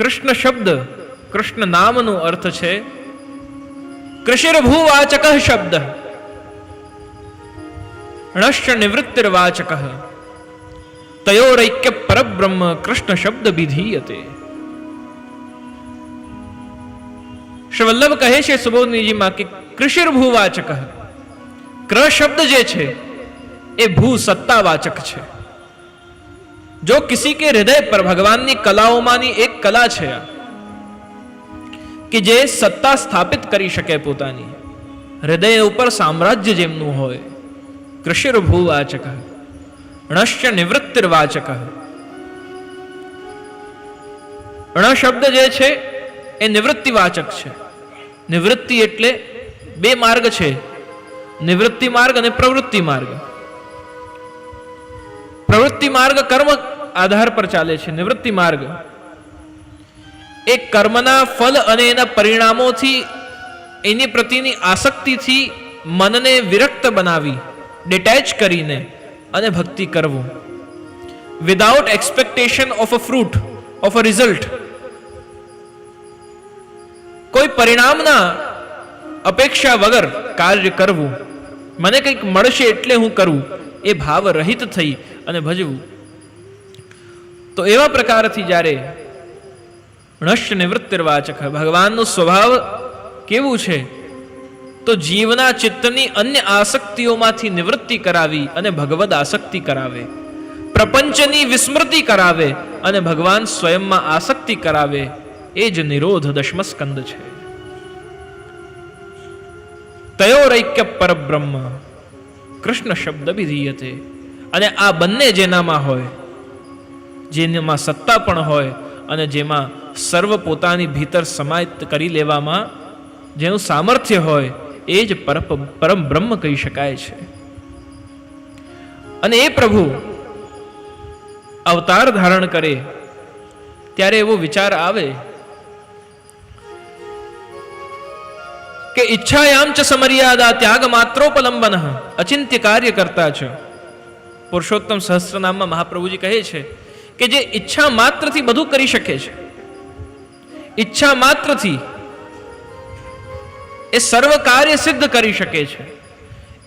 કૃષ્ણ શબ્દ, કૃષ્ણ નામનો અર્થ છે, કૃષિર્ભૂવાચક શબ્દ, ણશ્ચ નિવૃત્તિર્વાચક, તયોરૈક્ય પરબ્રહ્મ કૃષ્ણ શબ્દ વિધીયતે. શ્રી વલ્લભ કહે છે સુબોધનીજીમાં કે કૃષિર્ભૂવાચક ક્ર શબ્દ જે છે, એ ભૂ સત્તાવાચક છે. જો કિસી કે હૃદય પર ભગવાનની કલાઓમાંની એક કલા છે કે જે સત્તા સ્થાપિત કરી શકે પોતાની હૃદય ઉપર સામ્રાજ્ય જેમનું હોય કૃષિર્ભૂવાચક ણશ્ય નિવૃત્તિર્વાચક ણ શબ્દ જે છે એ નિવૃત્તિવાચક છે. નિવૃત્તિ એટલે બે માર્ગ છે. નિવૃત્તિ માર્ગ અને પ્રવૃત્તિ માર્ગ. પ્રવૃત્તિ માર્ગ કર્મ આધાર પર ચાલે છે. નિવૃત્તિ માર્ગ. એ કર્મના ફલ અને એના પરિણામોથી, એની પ્રતિની આસક્તિથી મનને વિરક્ત બનાવી ડિટેચ કરીને અને ભક્તિ કરવું. Without expectation of a fruit of a result કોઈ પરિણામના અપેક્ષા વગર કાર્ય કરવું. મને કંઈક મળશે એટલે હું કરું. એ ભાવ રહિત થઈ અને ભજવું. તો એવા પ્રકારથી જ્યારે નશ્ય નિવૃત્તિર્વાચક ભગવાનનો સ્વભાવ કેવું છે, તો જીવના ચિત્તની અન્ય આસક્તિઓમાંથી નિવૃત્તિ કરાવી અને ભગવદ આસક્તિ કરાવે. પ્રપંચની વિસ્મૃતિ કરાવે અને ભગવાન સ્વયંમાં આસક્તિ કરાવે, એ જ નિરોધ દશમસ્કંદ છે. તયોરૈક્ય પરબ્રહ્મ કૃષ્ણ શબ્દ વિધીયતે અને આ બંને જેનામાં હોય, જેનામાં સત્તા પણ હોય અને જેમાં સર્વ પોતાની ભીતર સમાયિત કરી લેવામાં જેનું સામર્થ્ય હોય, એ જ પરમ બ્રહ્મ કહી શકાય છે. અને એ પ્રભુ અવતાર ધારણ કરે, ત્યારે એવો વિચાર આવે કે ઈચ્છાયામ ચ સમર્યાદા ત્યાગ માત્રોપલંબન અચિંત્ય કાર્ય કરતા છે. પુરુષોત્તમ સહસ્ત્રનામમાં મહાપ્રભુજી કહે છે કે જે ઈચ્છા માત્રથી બધું કરી શકે છે. ઈચ્છા માત્રથી એ સર્વ કાર્ય સિદ્ધ કરી શકે છે.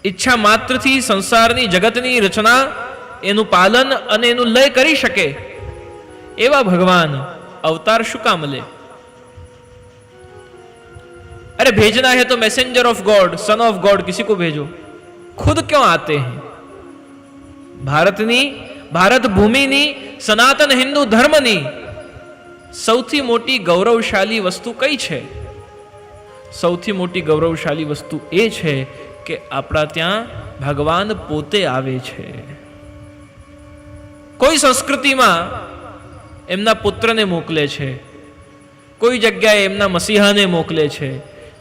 ઈચ્છા માત્રથી સંસારની જગતની રચના એનું પાલન અને એનું લય કરી શકે. એવા ભગવાન અવતાર શું કામ લે? अरे भेजना है तो messenger of God son of God किसी को भेजो खुद क्यों आते हैं ભારતની ભારત ભૂમિની સનાતન હિન્દુ ધર્મની સૌથી મોટી ગૌરવશાળી વસ્તુ કઈ છે સૌથી મોટી ગૌરવશાળી વસ્તુ એ છે કે આપણા ત્યાં ભગવાન પોતે આવે છે કોઈ સંસ્કૃતિમાં એમના પુત્રને મોકલે છે કોઈ જગ્યાએ એમના મસીહાને મોકલે છે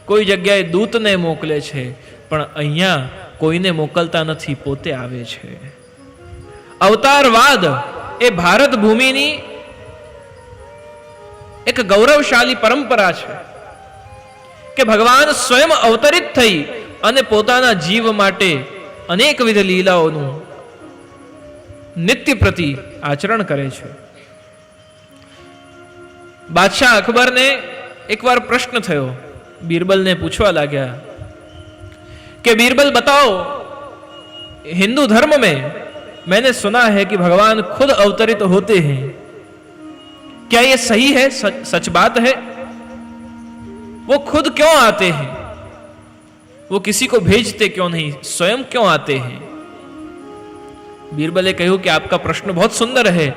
કોઈ જગ્યાએ દૂતને મોકલે છે, પણ અહીંયા કોઈને મોકલતા નથી, પોતે આવે છે. અવતારવાદ એ ભારત ભૂમિની એક ગૌરવશાળી પરંપરા છે કે ભગવાન સ્વયં અવતરિત થઈ અને પોતાના જીવ માટે અનેકવિધ લીલાઓનું નિત્ય પ્રતિ આચરણ કરે છે. બાદશાહ અકબરને એકવાર પ્રશ્ન થયો बीरबल પૂછવા લાગ્યા कि बीरबल बताओ हिंदू धर्म में मैंने सुना है कि भगवान खुद अवतरित होते हैं क्या ये सही है सच, सच बात है वो खुद क्यों आते हैं वो किसी को भेजते क्यों नहीं स्वयं क्यों आते हैं बीरबल ने कहूं कि आपका प्रश्न बहुत सुंदर है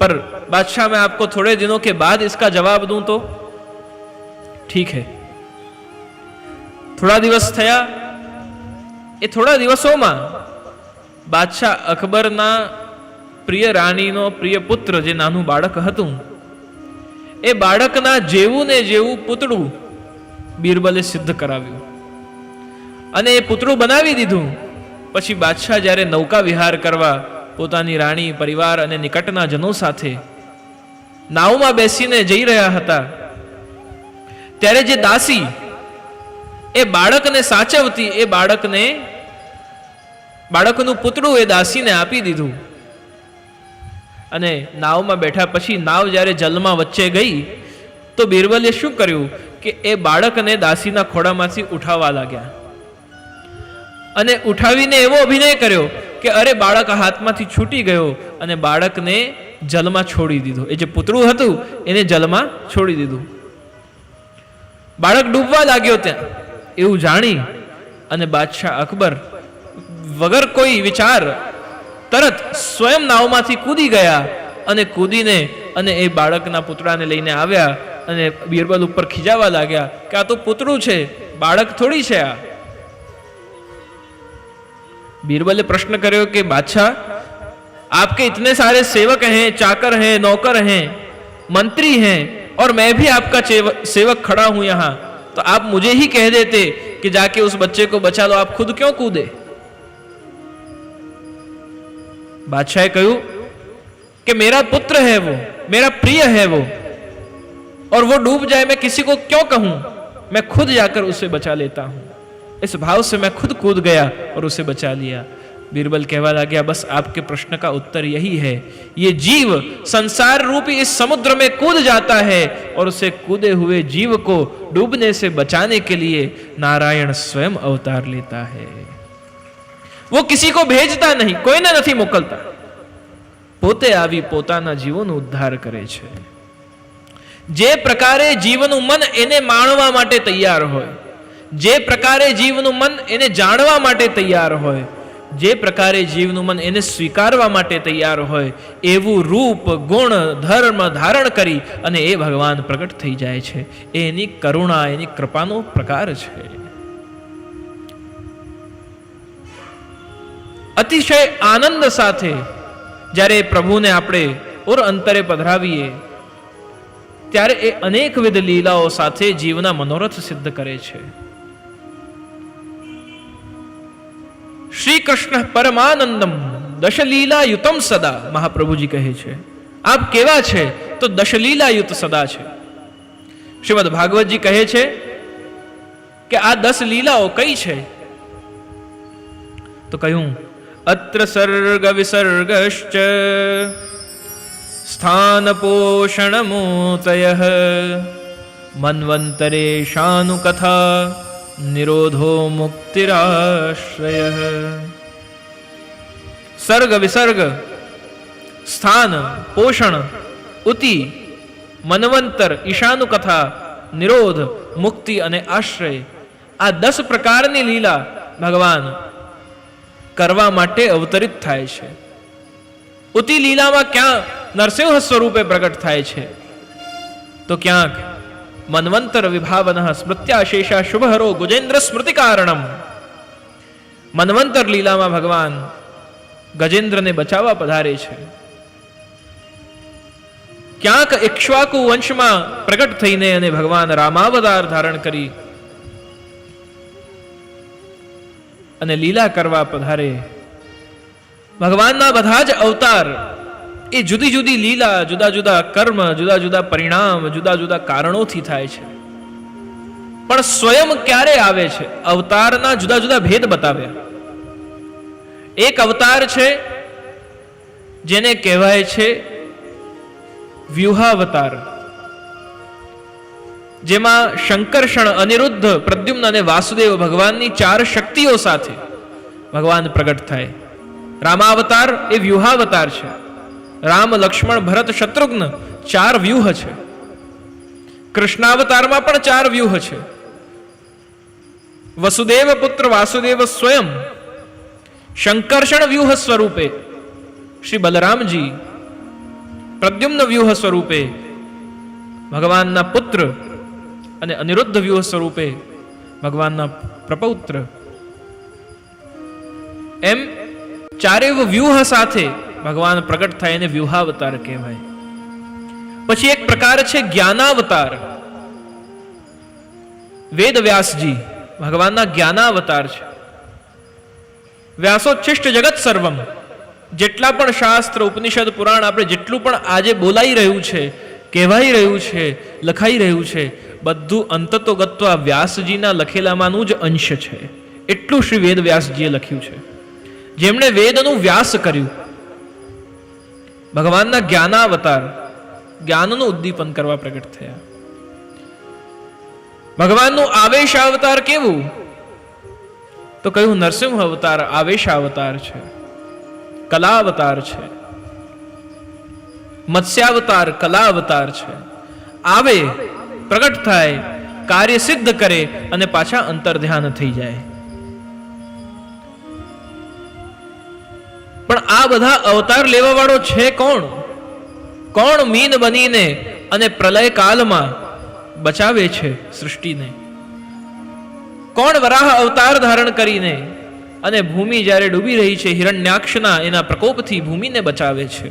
पर बादशाह मैं आपको थोड़े दिनों के बाद इसका जवाब दूं तो ठीक है થોડા દિવસ થયા. એ થોડા દિવસોમાં બાદશાહ અકબરના પ્રિય રાણીનો પ્રિય પુત્ર જે નાનું બાળક હતું, એ બાળકના જેવું ને જેવું પુતળું બીરબલે સિદ્ધ કરાવ્યું. અને એ પુતળું બનાવી દીધું. પછી બાદશાહ જ્યારે નૌકા વિહાર કરવા પોતાની રાણી, પરિવાર અને નિકટના જનો સાથે નાવમાં બેસીને જઈ રહ્યા હતા, ત્યારે જે દાસી એ બાળકને સાચવતી, એ બાળકને, બાળકનું પુતળું એ દાસીને આપી દીધું. અને નાવમાં બેઠા પછી નાવ જ્યારે જલમાં વચ્ચે ગઈ, તો બિરબલે શું કર્યું કે એ બાળકને દાસીના ખોડામાંથી ઉઠાવવા લાગ્યા. અને ઉઠાવીને એવો અભિનય કર્યો કે અરે બાળક હાથમાંથી છૂટી ગયો અને બાળકને જલમાં છોડી દીધું. એ જે પુતળું હતું, એને જલમાં છોડી દીધું. બાળક ડૂબવા લાગ્યો ત્યાં. એવું જાણી અને બાદશાહ અકબર વગર કોઈ વિચાર તરત સ્વયં નાવમાંથી કૂદી ગયા અને કૂદીને અને એ બાળકના પુતળાને લઈને આવ્યા અને બિરબલ ઉપર ખીજાવા લાગ્યા કે આ તો પુતળું છે બાળક થોડી છે આ बीरबल ने प्रश्न કર્યો કે बादशाह आपके इतने सारे सेवक हैं चाकर हैं नौकर हैं मंत्री हैं और मैं भी आपका चेव- सेवक खड़ा हूं यहां तो आप मुझे ही कह देते कि जाके उस बच्चे को बचा लो, आप खुद क्यों कूदे? बादशाह कहू कि मेरा पुत्र है वो, मेरा प्रिय है वो, और वो डूब जाए, मैं किसी को क्यों कहूँ? मैं खुद जाकर उसे बचा लेता हूँ। इस भाव से मैं खुद कूद गया और उसे बचा लिया। बीरबल कहवा लगा बस आपके प्रश्न का उत्तर यही है ये जीव संसार रूपी इस समुद्र में कूद जाता है और उसे कूदे हुए जीव को डूबने से बचाने के लिए नारायण स्वयं अवतार लेता है वो किसी को भेजता नहीं કોઈને નથી મોકલતા પોતે આવી પોતાના જીવોનો ઉદ્ધાર કરે છે જે પ્રકારે જીવનું મન એને માણવા માટે તૈયાર હોય જે પ્રકારે જીવનું મન એને જાણવા માટે તૈયાર હોય જે પ્રકારે જીવનું મન એને સ્વીકારવા માટે તૈયાર હોય, એવું રૂપ, ગુણ, ધર્મ ધારણ કરી અને એ ભગવાન પ્રગટ થઈ જાય છે. એની કરુણા, એની કૃપાનો પ્રકાર છે. અતિશય આનંદ સાથે જ્યારે પ્રભુને આપણે ઓર અંતરે પધરાવીએ, ત્યારે એ અનેકવિધ લીલાઓ સાથે જીવના મનોરથ સિદ્ધ કરે છે. શ્રી કૃષ્ણ પરમાનંદમ દશલીલા યુતમ સદા, મહાપ્રભુજી કહે છે. આપ કેવા છે તો દશલીલા યુત સદા છે. શ્રીમદ ભાગવતજી કહે છે કે આ દસ લીલાઓ કઈ છે? તો કહ્યું, અત્ર સર્ગ વિસર્ગશ્ચ સ્થાન પોષણ મૂતય મન્વંતરેશાનુ કથા નિરોધો મુક્તિરાશ્રય સર્ગ વિસર્ગ સ્થાન પોષણ ઉતિ મનવંતર ઈશાનુ કથા નિરોધ મુક્તિ અને આશ્રય આ દસ પ્રકારની લીલા ભગવાન કરવા માટે અવતરિત થાય છે ઉતિ લીલામાં ક્યાં નરસિંહ સ્વરૂપે પ્રગટ થાય છે તો ક્યાંક મન્વંતર વિભાવન સ્મૃત્યાશેષા શુભહરો ગુજેન્દ્ર સ્મૃતિ કારણમ મનવંતર લીલામાં ભગવાન ગજેન્દ્રને બચાવવા પધારે છે ક્યાંક ઇક્ષ્વાકુ વંશમાં પ્રગટ થઈને અને ભગવાન રામાવતાર ધારણ કરી અને લીલા કરવા પધારે ભગવાનના બધા જ અવતાર એ જુદી જુદી લીલા, જુદા જુદા કર્મ, જુદા જુદા પરિણામ, જુદા જુદા કારણોથી થાય છે. પણ સ્વયં ક્યારે આવે છે? અવતારના જુદા જુદા ભેદ બતાવ્યા. એક અવતાર છે, જેને કહેવાય છે વ્યૂહાવતાર. જેમાં શંકર્ષણ, અનિરુદ્ધ, પ્રદ્યુમ્ન અને વાસુદેવ ભગવાનની ચાર શક્તિઓ સાથે ભગવાન પ્રગટ થાય. રામાવતાર એ વ્યૂહાવતાર છે. રામ લક્ષ્મણ ભરત શત્રુઘ્ન ચાર વ્યૂહ છે. કૃષ્ણાવતારમાં પણ ચાર વ્યૂહ છે. વસુદેવ પુત્ર વાસુદેવ સ્વયં શંકર્ષણ વ્યૂહ સ્વરૂપે શ્રી બલરામજી પ્રદ્યુમ્ન વ્યૂહ સ્વરૂપે ભગવાનના પુત્ર અને અનિરુદ્ધ વ્યૂહ સ્વરૂપે ભગવાનના પ્રપૌત્ર. એમ ચારેવ વ્યૂહ સાથે ભગવાન પ્રગટ થાય એને વ્યૂહાવતાર કહેવાય. પછી એક પ્રકાર છે જ્ઞાનાવતાર. વેદ વ્યાસજી ભગવાનના જ્ઞાનાવતાર છે. વ્યાસોચ્છિષ્ટ જગત સર્વમ. જેટલા પણ શાસ્ત્ર, ઉપનિષદ, પુરાણ આપણે જેટલું પણ આજે બોલાઈ રહ્યું છે, કહેવાઈ રહ્યું છે, લખાઈ રહ્યું છે, બધું અંતતો ગત્વા વ્યાસજીના લખેલામાંનું જ અંશ છે. એટલું શ્રી વેદ વ્યાસજીએ લખ્યું છે. જેમણે વેદનું વ્યાસ કર્યું ભગવાનના જ્ઞાનાવતાર, જ્ઞાનનું ઉદ્દીપન કરવા પ્રગટ થયા. ભગવાનનું આવેશ અવતાર કેવું? તો કહ્યું, નરસિંહ અવતાર આવેશ અવતાર છે, કલા અવતાર છે, મત્સ્યાવતાર કલા અવતાર છે. આવે, પ્રગટ થાય, કાર્ય સિદ્ધ કરે અને પાછા અંતર ધ્યાન થઈ જાય. પણ આ બધા અવતાર લેવા વાળો છે કોણ? કોણ મીન બનીને અને પ્રલય કાલમાં બચાવે છે સૃષ્ટિને? કોણ વરાહ અવતાર ધારણ કરીને અને ભૂમિ જ્યારે ડૂબી રહી છે, હિરણ્યાક્ષના એના પ્રકોપથી ભૂમિને બચાવે છે?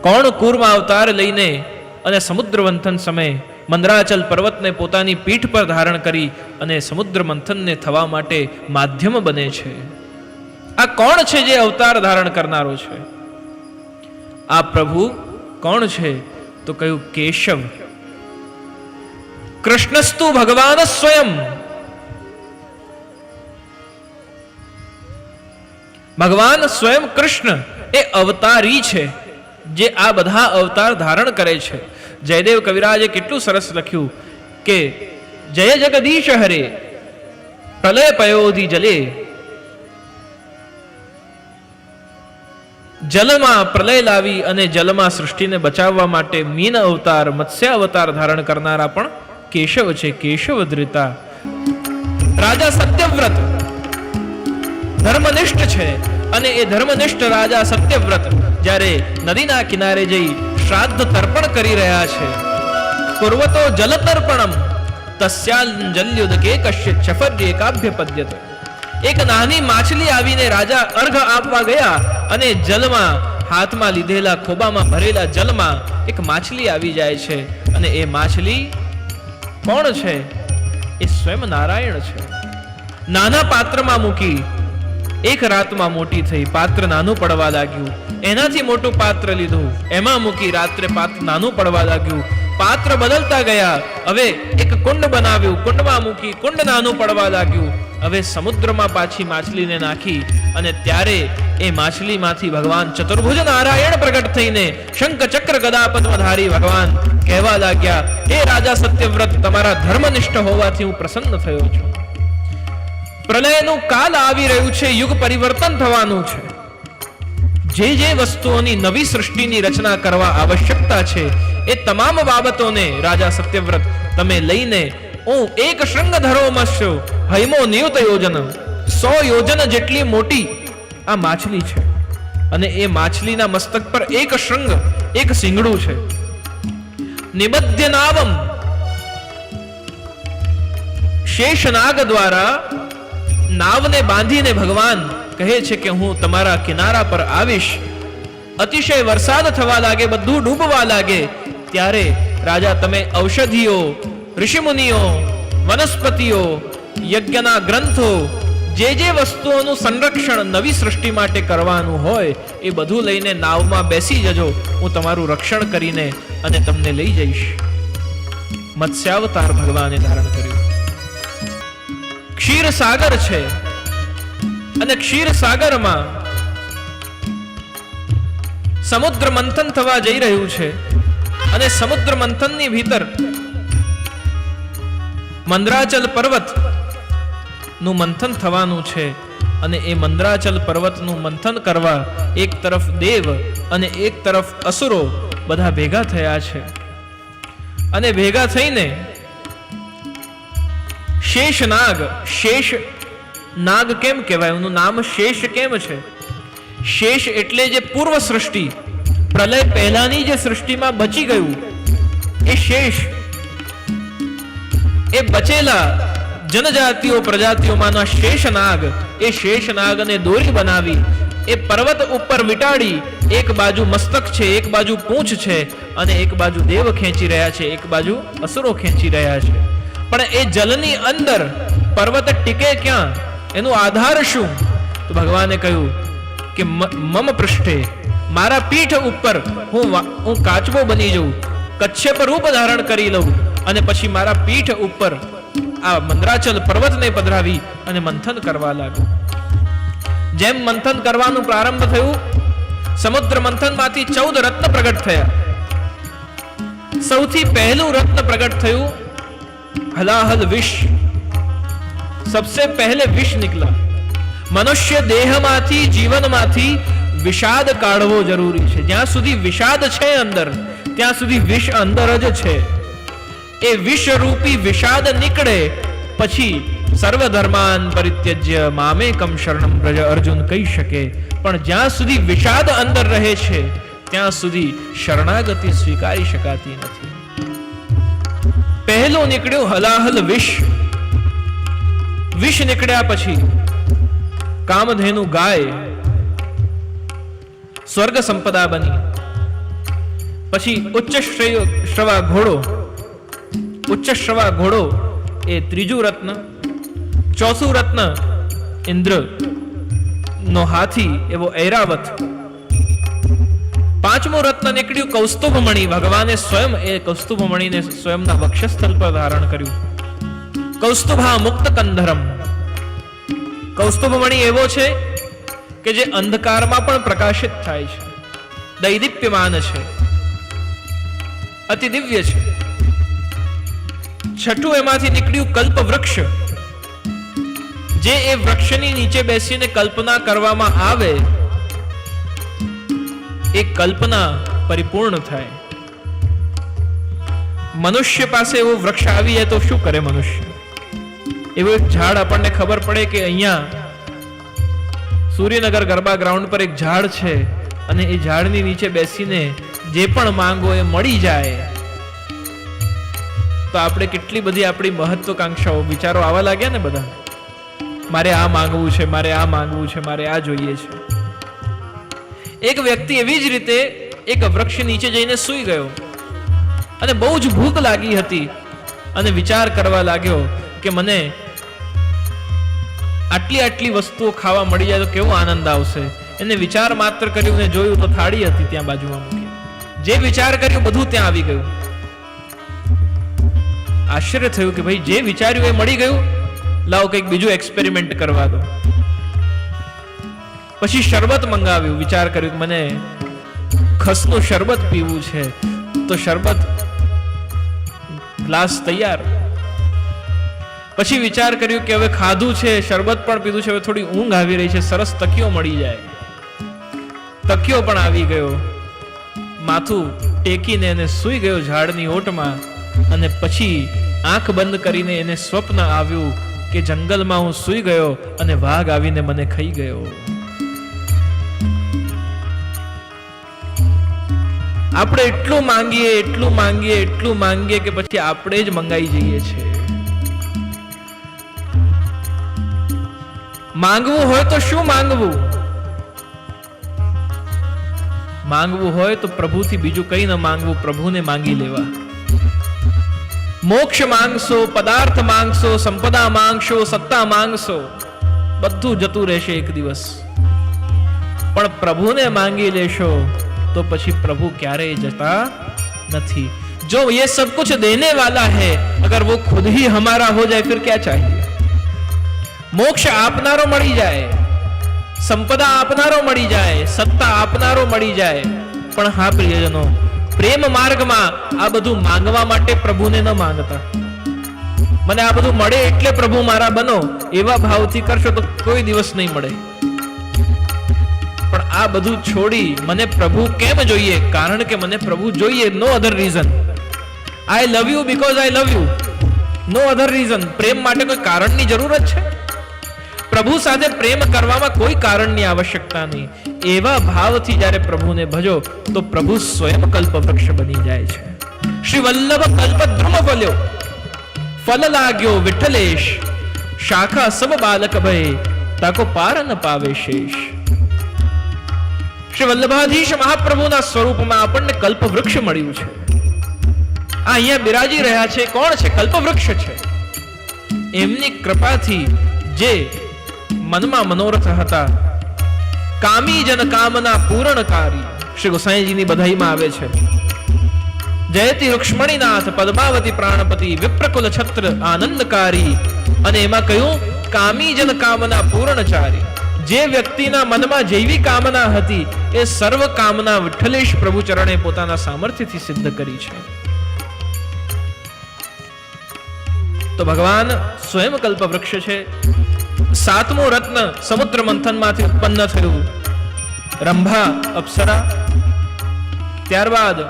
કોણ કૂર્મ અવતાર લઈને અને સમુદ્ર મંથન સમયે મંદરાચલ પર્વતને પોતાની પીઠ પર ધારણ કરી અને સમુદ્ર મંથનને થવા માટે માધ્યમ બને છે? આ કોણ છે જે અવતાર ધારણ કરનારો છે? આ પ્રભુ કોણ છે? તો કહ્યું, કેશવ. કૃષ્ણસ્તુ ભગવાન સ્વયં. ભગવાન સ્વયં કૃષ્ણ એ અવતારી છે, જે આ બધા અવતાર ધારણ કરે છે. જયદેવ કવિરાજે કેટલું સરસ લખ્યું કે, જય જગદીશ હરે, પ્રલય પયોધી જલે જલમાં પ્રલય લાવી અને જલમાં સૃષ્ટિને બચાવવા માટે મીન અવતાર મત્સ્ય અવતાર ધારણ કરનારા પણ કેશવ છે કેશવ ધૃતા રાજા સત્યવ્રત ધર્મનિષ્ઠ છે અને એ ધર્મનિષ્ઠ રાજા સત્યવ્રત જ્યારે નદીના કિનારે જઈ શ્રાદ્ધ તર્પણ કરી રહ્યા છે. પૂર્વતો જલતર્પણમ તર્પણમ તસ્યાંજલ્યુદકે કશ્ય ચફર્ય કાભ્ય પદ્યત એક નાની માછલી આવીને રાજા અર્ઘ આપવા ગયા અને જલમાં હાથમાં લીધેલા ખોબામાં ભરેલા જલમાં એક માછલી આવી જાય છે. અને એ માછલી કોણ છે? એ સ્વયં નારાયણ છે. નાના પાત્રમાં મૂકી એક રાતમાં મોટી થઈ પાત્ર નાનું પડવા લાગ્યું. એનાથી મોટું પાત્ર લીધું. એમાં મૂકી રાત્રે પાત્ર નાનું પડવા લાગ્યું. પાત્ર બદલતા ગયા. હવે એક કુંડ બનાવ્યું. કુંડમાં મૂકી કુંડ નાનું પડવા લાગ્યું. હવે સમુદ્રમાં પાછી માછલીને નાખી અને ત્યારે એ માછલીમાંથી ભગવાન ચતુર્ભુજ નારાયણ પ્રગટ થઈને શંખ ચક્ર ગદા ભગવાન કહેવા લાગ્યા, હે રાજા સત્યવ્રત, તમારા ધર્મનિષ્ઠ હોવાથી હું પ્રસન્ન થયો છું. પ્રલયનું કાલ આવી રહ્યું છે, યુગ પરિવર્તન થવાનું છે. જે જે વસ્તુઓની નવી સૃષ્ટિની રચના કરવા આવશ્યકતા છે, એ તમામ બાબતોને રાજા સત્યવ્રત તમે લઈને હું એક શૃંગ ધરોમસ્યો હૈમો નિયુત યોજન, સો યોજન જેટલી મોટી આ માછલી છે. અને એ માછલીના મસ્તક પર એક શૃંગ, એક સિંગડું છે. નિબદ્ધ નાવમ શેષનાગ દ્વારા નાવને બાંધીને ભગવાન કહે છે કે હું તમારા કિનારા પર આવીશ. અતિશય વરસાદ થવા લાગે, બધું ડૂબવા લાગે, ત્યારે રાજા તમે ઔષધિઓ, ઋષિમુનિઓ, વનસ્પતિઓ, યજ્ઞના ગ્રંથો, જે જે વસ્તુઓનું સંરક્ષણ નવી સૃષ્ટિ માટે કરવાનું હોય, એ બધું લઈને નાવમાં બેસી જજો. હું તમારું રક્ષણ કરીને અને તમને લઈ જઈશ. મત્સ્યાવતાર ભગવાને ધારણ કર્યું. ક્ષીર સાગર છે. અને ક્ષીર સાગરમાં સમુદ્ર મંથન થવા જઈ રહ્યું છે. અને સમુદ્ર મંથનની ભીતર મંદરાચલ પર્વતનું મંથન થવાનું છે. અને એ મંદરાચલ પર્વતનું મંથન કરવા એક તરફ દેવ અને એક તરફ અસુરો બધા ભેગા થયા છે. અને ભેગા થઈને શેષનાગ, શેષ નાગ કેમ કહેવાય? એનું નામ શેષ કેમ છે? શેષ એટલે જે પૂર્વ સૃષ્ટિ પ્રલય પહેલાની જે સૃષ્ટિમાં બચી ગયું, એ શેષ. એ બચેલા જનજાતિઓ, પ્રજાતિઓમાંના શેષ નાગ, એ શેષ નાગને દોરી બનાવી, એ પર્વત ઉપર વિટાડી, એક બાજુ મસ્તક છે, એક બાજુ પૂંછ છે, અને એક બાજુ દેવ ખેંચી રહ્યા છે, એક બાજુ અસુરો ખેંચી રહ્યા છે. પણ એ જલની અંદર પર્વત ટીકે ક્યાં? એનો આધાર શું? તો ભગવાને કહ્યું કે મમ પૃષ્ઠે મારા પીઠ ઉપર હું હું કાચબો બની જઉં કચ્છે પર રૂપ ધારણ કરી લઉં અને પછી મારા પીઠ ઉપર આ મંદરાચલ પર્વતને પધરાવી અને મંથન કરવા લાગ્યું. જેમ મંથન કરવાનું પ્રારંભ થયું, સમુદ્ર મંથનમાંથી ચૌદ રત્ન પ્રગટ થયા. સૌથી પહેલું રત્ન પ્રગટ થયું હલાહલ વિશ્વ સબસે પહેલે વિષ નીકળા મનુષ્ય દેહમાંથી જીવનમાંથી વિષાદ કાઢવો જરૂરી છે જ્યાં સુધી વિષાદ છે અંદર ત્યાં સુધી વિષ અંદર જ છે એ વિષરૂપી વિષાદ નીકળે પછી સર્વધર્માન પરિત્યજ્ય મામે કમ શરણ બ્રજ અર્જુન કહી શકે પણ જ્યાં સુધી વિષાદ અંદર રહે છે ત્યાં સુધી શરણાગતિ સ્વીકારી શકાતી નથી પહેલો નીકળ્યો હલાહલ વિષ વિષ નીકળ્યા પછી કામધેનુ ગાય સ્વર્ગ સંપદા બની. પછી ઉચ્ચ શ્રવા ઘોડો, ઉચ્ચ શ્રવા ઘોડો એ ત્રીજું રત્ન, ચોથું રત્ન ઇન્દ્ર નો હાથી એવો ઐરાવત. પાંચમું રત્ન નીકળ્યું કૌસ્તુભ મણિ ભગવાને સ્વયં એ કૌસ્તુભમણીને સ્વયંના વક્ષસ્થળ પર ધારણ કર્યું. કૌસ્તુભા મુક્ત કંધરમ કૌસ્તુભ મણિ એવો છે કે જે અંધકારમાં પણ પ્રકાશિત થાય છે. દૈદીપ્યમાન છે. અતિ દિવ્ય છે. છઠ્ઠું એમાંથી નીકળ્યું કલ્પ વૃક્ષ જે એ વૃક્ષની નીચે બેસીને કલ્પના કરવામાં આવે, એ કલ્પના પરિપૂર્ણ થાય. મનુષ્ય પાસે એવું વૃક્ષ આવી જાય તો શું કરે મનુષ્ય? એવું ઝાડ આપણને ખબર પડે કે અહીંયા સૂર્યનગર ગરબા ગ્રાઉન્ડ પર એક ઝાડ છે અને એ ઝાડની નીચે બેસીને જે પણ માંગો એ મળી જાય. તો આપણે કેટલી બધી આપણી મહત્વકાંક્ષાઓ, વિચારો આવા લાગ્યા ને બધા? મારે આ માંગવું છે, મારે આ માંગવું છે, મારે આ જોઈએ છે. એક વ્યક્તિ એવી જ રીતે એક વૃક્ષ નીચે જઈને સૂઈ ગયો અને બહુ જ ભૂખ લાગી હતી અને વિચાર કરવા લાગ્યો કે મને આટલી આટલી વસ્તુઓ ખાવા મળી જાય તો કેવો આનંદ આવશે? એને વિચાર માત્ર કર્યું જોયું તો થાળી હતી ત્યાં બાજુમાં મૂકી. જે વિચાર કર્યો બધું ત્યાં આવી ગયું. આશ્ચર્ય થયું કે ભાઈ, જે વિચાર્યું એ મળી ગયું? લાવો કંઈક બીજું એક્સપેરિમેન્ટ કરવા દો. પછી શરબત મંગાવ્યું, વિચાર કર્યું કે મને ખસનું શરબત પીવું છે. તો શરબત ગ્લાસ તૈયાર. પછી વિચાર કર્યું કે હવે ખાધું છે, શરબત પણ પીધું છે, હવે થોડી ઊંઘ આવી રહી છે, સરસ તકિયો મળી જાય. તકિયો પણ આવી ગયો. માથું ટેકીને એને સૂઈ ગયો ઝાડની ઓટમાં અને પછી આંખ બંધ કરીને એને સ્વપ્ન આવ્યું કે જંગલમાં હું સૂઈ ગયો અને વાઘ આવીને મને ખાઈ ગયો. આપણે એટલું માંગીએ એટલું માંગીએ એટલું માંગીએ કે પછી આપણે જ મંગાઈ જઈએ છીએ. માંગવું હોય તો શું માંગવું માંગવું હોય તો પ્રભુથી બીજું કઈ ન માંગવું પ્રભુને માંગી લેવા મોક્ષ માંગશો પદાર્થ માંગશો સંપદા માંગશો સત્તા માંગશો બધું જતું રહેશે એક દિવસ પણ પ્રભુને માંગી લેશો તો પછી પ્રભુ ક્યારેય જતા નથી જો ये सब कुछ देने वाला है अगर वो खुद ही हमारा हो जाए फिर क्या चाहिए મોક્ષ આપનારો મળી જાય, સંપદા આપનારો મળી જાય, સત્તા આપનારો મળી જાય. પણ હા, પ્રિયજનો, પ્રેમ માર્ગમાં આ બધું માંગવા માટે પ્રભુને ન માંગતા. મને આ બધું મળે એટલે પ્રભુ મારા બનો, એવા ભાવથી કરશો તો કોઈ દિવસ નહીં મળે. પણ આ બધું છોડી મને પ્રભુ કેમ જોઈએ? કારણ કે મને પ્રભુ જોઈએ no other reason I love you because I love you no other reason પ્રેમ માટે કોઈ કારણની જરૂરત છે? પ્રભુ સાથે પ્રેમ કરવામાં કોઈ કારણની આવશ્યકતા નહીં. એવા ભાવથી જ્યારે પ્રભુને ભજો, તો પ્રભુ સ્વયં કલ્પ વૃક્ષ બની જાય છે. શ્રી વલ્લભ કલ્પ ધ્રુમ ફલ્યો ફલ લાગ્યો વિઠ્ઠલેશ, શાખા સબ બાલક ભય, તાકો પાર ન પાવે શેષ. શ્રી વલ્લભાધીશ મહાપ્રભુના સ્વરૂપમાં આપણને કલ્પ વૃક્ષ મળ્યું છે. આ અહીંયા બિરાજી રહ્યા છે, કોણ છે? કલ્પ વૃક્ષ છે. એમની કૃપાથી જે મનમાં મનોરથ હતા. કામી જન કામના પૂર્ણકારી શ્રી ગોસાઈજીની બધાઈમાં આવે છે. જયતિ રુક્ષ્મણીનાથ, પદ્માવતી પ્રાણપતિ, વિપ્રકુલ છત્ર, આનંદકારી અને એમાં કહ્યું, કામી જન કામના પૂર્ણચારી. જે વ્યક્તિના મનમાં જેવી કામના હતી, એ સર્વ કામના વિઠ્ઠલેશ પ્રભુ ચરણે પોતાના સામર્થ્યથી સિદ્ધ કરી છે. તો ભગવાન સ્વયં કલ્પ વૃક્ષ છે. સાતમું રત્ન સમુદ્ર મંથનમાંથી ઉત્પન્ન થયું. રંભા અપ્સરા. ત્યારબાદ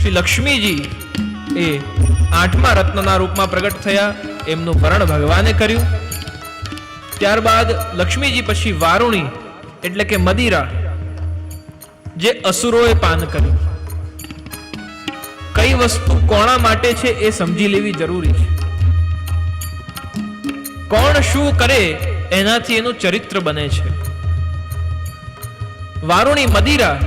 શ્રી લક્ષ્મીજી એ આઠમા રત્નના રૂપમાં પ્રગટ થયા, એમનું વરણ ભગવાને કર્યું. ત્યારબાદ લક્ષ્મીજી પછી વારુણી, એટલે કે મદિરા, જે અસુરોએ પાન કર્યું. કઈ વસ્તુ કોણા માટે છે એ સમજી લેવી જરૂરી છે. કોણ શું કરે એનાથી એનું ચરિત્ર બને છે. વારુણી મદિરા.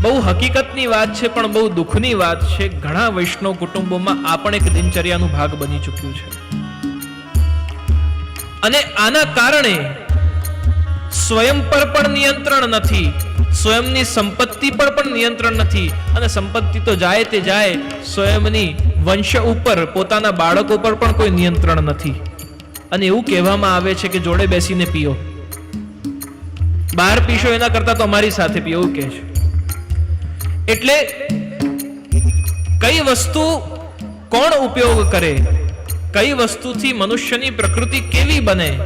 બહુ હકીકતની વાત છે, પણ બહુ દુઃખની વાત છે. ઘણા વૈષ્ણવ કુટુંબોમાં આ પણ એક દિનચર્યાનું ભાગ બની ચૂક્યું છે. અને આના કારણે સ્વયં પર પણ નિયંત્રણ નથી, સ્વયંની સંપત્તિ પર પણ નિયંત્રણ નથી. અને સંપત્તિ તો જાય તે જાય, સ્વયંની વંશ ઉપર, પોતાના બાળકો પર પણ કોઈ નિયંત્રણ નથી. અને એવું કહેવામાં આવે છે કે જોડે બેસીને પીઓ. બહાર પીશો એના કરતા તો અમારી સાથે પીઓ, એવું કહે છે. એટલે કઈ વસ્તુ કોણ ઉપયોગ કરે? કઈ વસ્તુથી મનુષ્યની પ્રકૃતિ કેવી બને?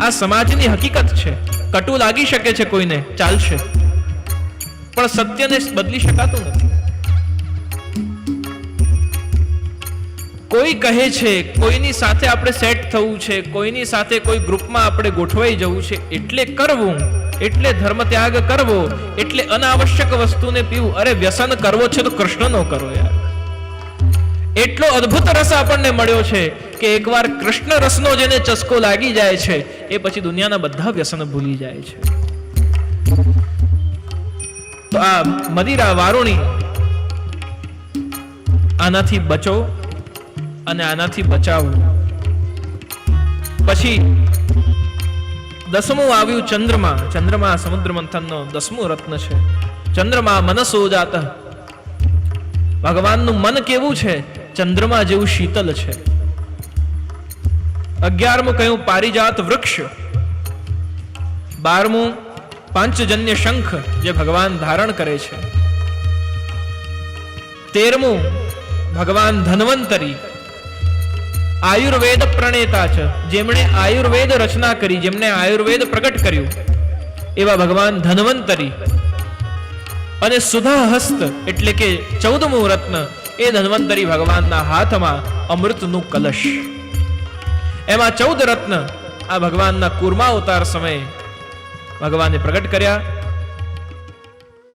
આ સમાજની હકીકત છે. કટુ લાગી શકે છે કોઈને, ચાલશે. પણ સત્યને બદલી શકાતું નથી. કોઈ કહે છે, કોઈની સાથે આપણે સેટ થવું છે, કોઈની સાથે કોઈ ગ્રુપમાં આપણે ગોઠવાઈ જવું છે, એટલે કરવું, એટલે ધર્મ ત્યાગ કરવો, એટલે અનાવશ્યક વસ્તુને પીવું. અરે વ્યસન કરવો છે તો કૃષ્ણનો કરો યાર. એટલો અદ્ભુત રસ આપણને મળ્યો છે કે એકવાર કૃષ્ણ રસનો જેને ચસ્કો લાગી જાય છે, એ પછી દુનિયાના બધા વ્યસન ભૂલી જાય છે. આ મદિરા વારુણી, આનાથી બચો. અને આનાથી બચાવવું. પછી દસમું આવ્યું ચંદ્રમા. ચંદ્રમા સમુદ્ર મંથનનો દસમું રત્ન છે. ચંદ્રમા મનસો જાત. ભગવાનનું મન કેવું છે? ચંદ્રમા જેવું શીતલ છે. અગિયારમું કહ્યું, પારિજાત વૃક્ષ. બારમું, પાંચજન્ય શંખ જે ભગવાન ધારણ કરે છે. તેરમું, ભગવાન ધન્વંતરી આયુર્વેદ પ્રણેતા છે. જેમણે આયુર્વેદ રચના કરી, જેમણે આયુર્વેદ પ્રગટ કર્યું. એવા ભગવાન ધન્વંતરી. અને સુધા હસ્ત એટલે કે ચૌદમું રત્ન એ ધન્વંતરી ભગવાનના હાથમાં અમૃતનું કલશ. એમાં ચૌદ રત્ન આ ભગવાનના કુર્મા અવતાર સમયે ભગવાને પ્રગટ કર્યા.